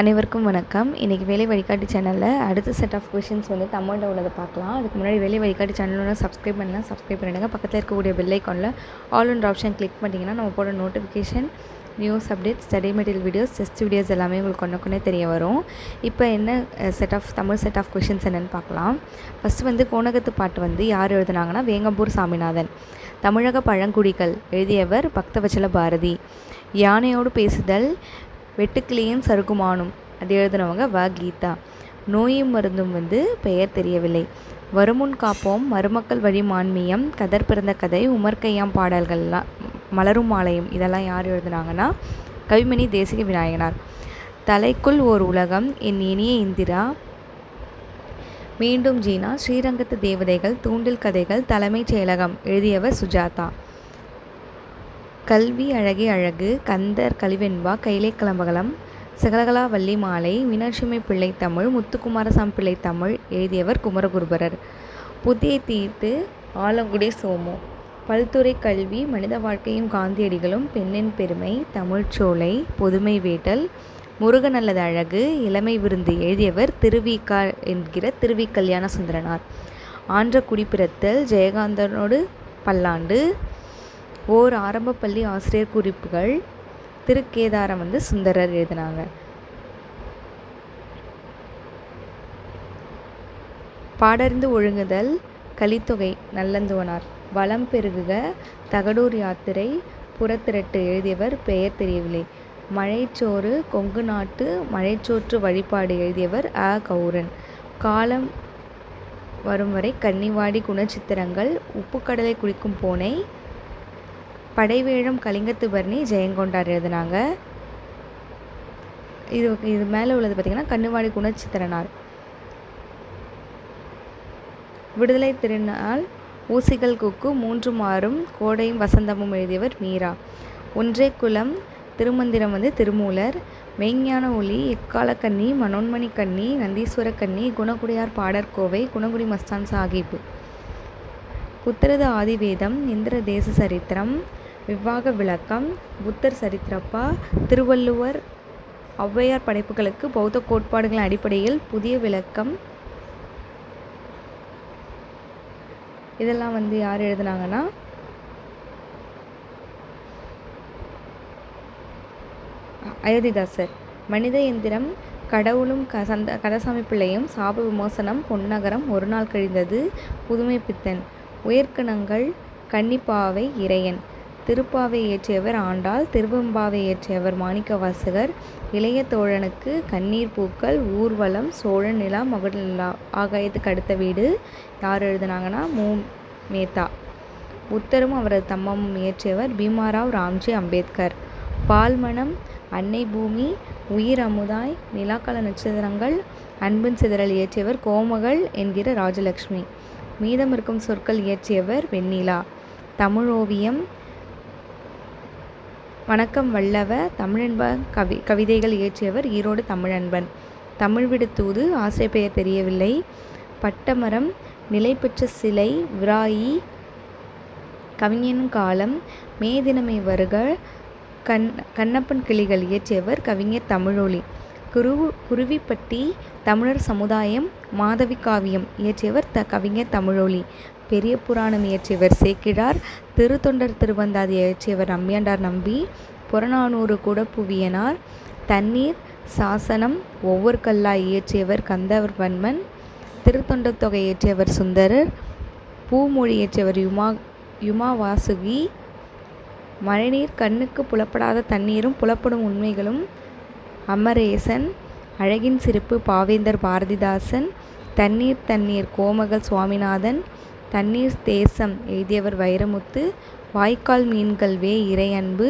அனைவருக்கும் வணக்கம். இன்றைக்கி வேலை வழிகாட்டி சேனலில் அடுத்த செட் ஆஃப் கொஷின்ஸ் வந்து தமிழில் உள்ளதை பார்க்கலாம். அதுக்கு முன்னாடி வேலை வழிகாட்டி சேனலோட சப்ஸ்கிரைப் பண்ணலாம். சப்ஸ்கிரைப் பண்ணிடுங்க. பக்கத்தில் இருக்கக்கூடிய பெல் ஐக்கானில் ஆல் ஒன்ற ஆப்ஷன் கிளிக் பண்ணிங்கன்னா நம்ம போட notification news updates study material videos test videos எல்லாமே உங்களுக்கு ஒன்று கொண்டே தெரிய வரும். இப்போ என்ன set of Tamil set of questions என்னென்னு பார்க்கலாம். ஃபஸ்ட்டு வந்து கோணகத்து பாட்டு வந்து யார் எழுதுனாங்கன்னா வேங்கம்பூர் சாமிநாதன். தமிழக பழங்குடிகள் எழுதியவர் பக்தவச்சல பாரதி. யானையோடு பேசுதல் வெட்டுக்கிளியும் சருகுமானும். அது எழுதினவங்க வ. கீதா. நோயும் மருந்தும் வந்து பெயர் தெரியவில்லை. வருமுன் காப்போம் மருமக்கள் வழி மான்மியம். கதர் பிறந்த கதை உமர்கையாம் பாடல்கள்லாம் மலரும் மாலையும். இதெல்லாம் யார் எழுதுனாங்கன்னா? கவிமணி தேசிக விநாயகனார். தலைக்குள் ஓர் உலகம் என் இனிய இந்திரா. மீண்டும் ஜீனா ஸ்ரீரங்கத்து தேவதைகள் தூண்டில் கதைகள் தலைமைச் செயலகம். எழுதியவர் சுஜாதா. கல்வி அழகே அழகு கந்தர் கலிவெண்பா கைலை கலம்பகலம் சகலகலா வள்ளி மாலை மீனாட்சிமை பிள்ளை தமிழ் முத்துக்குமாரசாமி பிள்ளை தமிழ் எழுதியவர் குமரகுருபரர். புதிய தீர்த்து ஆலங்குடி சோமு. பல்துறை கல்வி மனித வாழ்க்கையும் காந்தியடிகளும் பெண்ணின் பெருமை தமிழ்ச்சோலை பொதுமை வேட்டல் முருகன் அல்லது அழகு இளமை விருந்து எழுதியவர் திருவிக்கா என்கிற திருவி கல்யாண சுந்தரனார். ஆன்ற குடிப்பிறத்தல் ஜெயகாந்தனோடு பல்லாண்டு ஓர் ஆரம்ப பள்ளி ஆசிரியர் குறிப்புகள் திருக்கேதாரம் வந்து சுந்தரர் எழுதினாங்க. பாடறிந்து ஒழுங்குதல் கலித்தொகை நல்லந்துவனார். வளம் பெருகுக தகடூர் யாத்திரை புறத்திரட்டு எழுதியவர் பெயர் தெரியவில்லை. மழைச்சோறு கொங்கு நாட்டு மழைச்சோற்று வழிபாடு எழுதியவர் அ. கௌரன். காலம் வரும் வரை கன்னிவாடி குணச்சித்திரங்கள் உப்புக்கடலை குடிக்கும் பூனை படைவேழம் கலிங்கத்துபர்ணி ஜெயங்கொண்டார் எழுதினாங்க. இது இது மேலே உள்ளது பார்த்திங்கன்னா கண்ணுவாடி குணச்சித்திரனார். விடுதலை திருநாள் ஊசிகள் குக்கு மூன்று மாறும் கோடையும் வசந்தமும் எழுதியவர் மீரா. ஒன்றே குலம் திருமந்திரம் வந்து திருமூலர். மெய்ஞான ஒளி எக்கால கன்னி மனோன்மணி கன்னி நந்தீஸ்வர கன்னி குணகுடியார் பாடற்கோவை குணகுடி மஸ்தான் சாஹிப். புத்திரது ஆதிவேதம் இந்திர தேச சரித்திரம் விவாக விளக்கம். புத்தர் சரித்திரப்பா திருவள்ளுவர் ஔவையார் படைப்புகளுக்கு பௌத்த கோட்பாடுகளின் அடிப்படையில் புதிய விளக்கம். இதெல்லாம் வந்து யார் எழுதுனாங்கன்னா? அயோத்திதாசர். மனித எந்திரம் கடவுளும் க சந்த கதசாமி பிள்ளையும் சாப விமோசனம் பொன்னகரம் ஒரு நாள் கழிந்தது புதுமை பித்தன் உயர்கணங்கள் கன்னிப்பாவை இறையன். திருப்பாவை இயற்றியவர் ஆண்டாள் திருவெம்பாவை இயற்றியவர் மாணிக்கவாசகர் இளைய தோழனுக்கு கண்ணீர் பூக்கள் ஊர்வலம் சோழன் நிலா மகுட நிலா ஆகாயத்துக்கு அடுத்த வீடு யார் எழுதுனாங்கன்னா மு. மேத்தா. உத்தரும் அவரது தம்மமும் இயற்றியவர் பீமாராவ் ராம்ஜி அம்பேத்கர். பால்மணம் அன்னை பூமி உயிர் அமுதாய் நிலாக்கல நட்சத்திரங்கள் அன்பின் சிதறல் இயற்றியவர் கோமகள் என்கிற ராஜலக்ஷ்மி. மீதம் இருக்கும் சொற்கள் இயற்றியவர் வெண்ணிலா. தமிழ் ஓவியம் வணக்கம் வல்லவ. தமிழன்ப கவி கவிதைகள் இயற்றியவர் ஈரோடு தமிழன்பன். தமிழ் விடுத்தூது ஆசை பெயர் தெரியவில்லை. பட்டமரம் நிலை பெற்ற சிலை விராயி கவிஞனும் காலம் மே தினமை வருக கண் கண்ணப்பன் கிளிகள் இயற்றியவர் கவிஞர் தமிழொலி. குரு குருவிப்பட்டி தமிழர் சமுதாயம் மாதவி காவியம் இயற்றியவர் த கவிஞர் தமிழொலி. பெரிய புராணம் இயற்றியவர் சேக்கிழார் திருத்தொண்டர் திருவந்தாதி இயற்றியவர் நம்பியாண்டார் நம்பி புறநானூறு குடப்புவியனார் தண்ணீர் சாசனம் ஒவ்வொரு கல்லாய் இயற்றியவர் கந்தவர்வன்மன் திருத்தொண்டர் தொகை இயற்றியவர் சுந்தரர் பூமொழி இயற்றியவர் யுமா யுமா வாசுகி மழைநீர் கண்ணுக்கு புலப்படாத தண்ணீரும் புலப்படும் உண்மைகளும் அமரேசன் அழகின் சிரிப்பு பாவேந்தர் பாரதிதாசன் தண்ணீர் தண்ணீர் கோமகள் சுவாமிநாதன் தண்ணீர் தேசம் எழுதியவர் வைரமுத்து வாய்க்கால் மீன்கள் வே இறையன்பு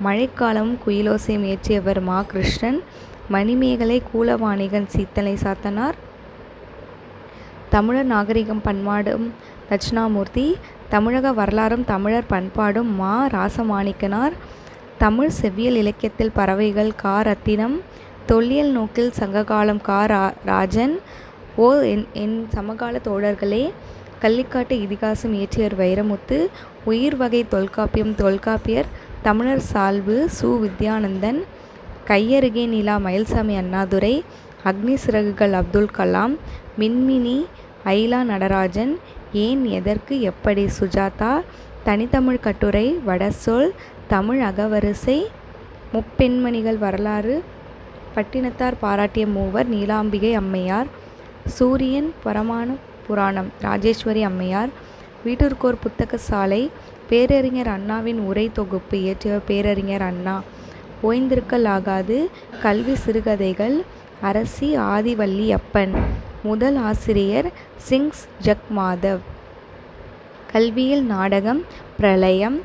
மழைக்காலம் குயிலோசை முயற்சியவர் மா கிருஷ்ணன் மணிமேகலை கூலவாணிகன் சீத்தலை சாத்தனார் தமிழர் நாகரிகம் பண்பாடும் தட்சிணாமூர்த்தி தமிழக வரலாறும் தமிழர் பண்பாடும் மா ராசமாணிக்கனார் தமிழ் செவ்வியல் இலக்கியத்தில் பறவைகள் கா ரத்தினம் தொல்லியல் நோக்கில் சங்ககாலம் கா ரா ராஜன் ஓ என் என் சமகால தோழர்களே கள்ளிக்காட்டு இதிகாசம் இயற்றியவர் வைரமுத்து உயிர் வகை தொல்காப்பியம் தொல்காப்பியர் தமிழர் சால்பு சு. வித்யானந்தன் கையருகே நிலா மயில்சாமி அண்ணாதுரை அக்னி சிறகுகள் அப்துல் கலாம் மின்மினி ஐலா நடராஜன் ஏன் எதற்கு எப்படி சுஜாதா தனித்தமிழ் கட்டுரை வடசொல் தமிழ் அகவரிசை முப்பெண்மணிகள் வரலாறு பட்டினத்தார் பாராட்டிய மூவர் நீலாம்பிகை அம்மையார் சூரியன் பரமான புராணம். ராஜேஸ்வரி அம்மையார் வீட்டிற்கோர் புத்தக சாலை பேரறிஞர் அண்ணாவின் உரை தொகுப்பு இயற்றியவர் பேரறிஞர் அண்ணா. ஓய்ந்திருக்கலாகாது கல்வி சிறுகதைகள் அரசி ஆதிவள்ளி அப்பன். முதல் ஆசிரியர் சிங்ஸ் ஜக் மாதவ் கல்வியில் நாடகம் பிரளயம்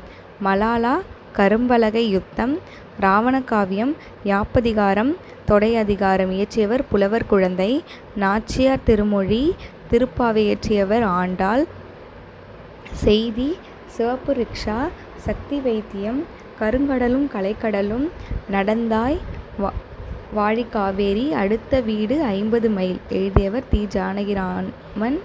மலாலா கரும்பலகை யுத்தம் ராவணகாவியம் யாப்பதிகாரம் தொடை அதிகாரம் இயற்றியவர் புலவர் குழந்தை நாச்சியார் திருமொழி திருப்பாவை இயற்றியவர் ஆண்டாள். செய்தி சிவப்பு ரிக்ஷா சக்தி வைத்தியம் கருங்கடலும் கலைக்கடலும் நடந்தாய் வா வாழிக்காவேரி அடுத்த வீடு ஐம்பது மைல். எழுதியவர் தி. ஜானகிராமன்.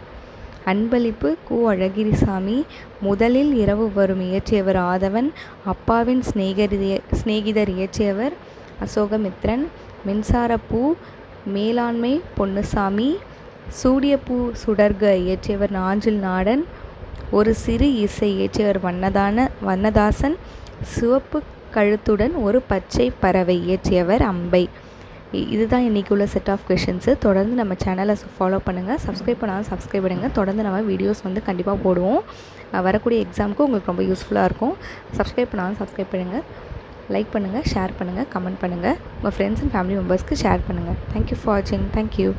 அன்பளிப்பு கு. அழகிரிசாமி. முதலில் இரவு வரும் இயற்றியவர் ஆதவன். அப்பாவின் சிநேகரி சிநேகிதர் இயற்றியவர் அசோகமித்ரன். மின்சாரப்பூ மேலாண்மை பொன்னுசாமி. சூடியப்பூ சுடர்க இயற்றியவர் நாஞ்சில் நாடன் ஒரு சிறு இசை இயற்றியவர் வண்ணதான வண்ணதாசன் சிவப்பு கழுத்துடன் ஒரு பச்சை பறவை இயற்றியவர் அம்பை. இதுதான் இன்றைக்கி உள்ள செட் ஆஃப் கொஷின்ஸு தொடர்ந்து நம்ம சேனலை ஃபாலோ பண்ணுங்கள் சப்ஸ்கிரைப் பண்ணாலும் சப்ஸ்கிரைப் பண்ணுங்கள் தொடர்ந்து நம்ம வீடியோஸ் வந்து கண்டிப்பாக போடுவோம். வரக்கூடிய எக்ஸாமுக்கு உங்களுக்கு ரொம்ப யூஸ்ஃபுல்லாக இருக்கும். சப்ஸ்கிரைப் பண்ணாலும் சப்ஸ்கிரைப் பண்ணுங்கள் லைக் பண்ணுங்கள் ஷேர் பண்ணுங்கள் கமெண்ட் பண்ணுங்கள் உங்கள் ஃப்ரெண்ட்ஸ் அண்ட் ஃபேமிலி மெம்பர்ஸ்க்கு ஷேர் பண்ணுங்கள் தேங்க்யூ ஃபார் வாட்சிங் தேங்க்யூ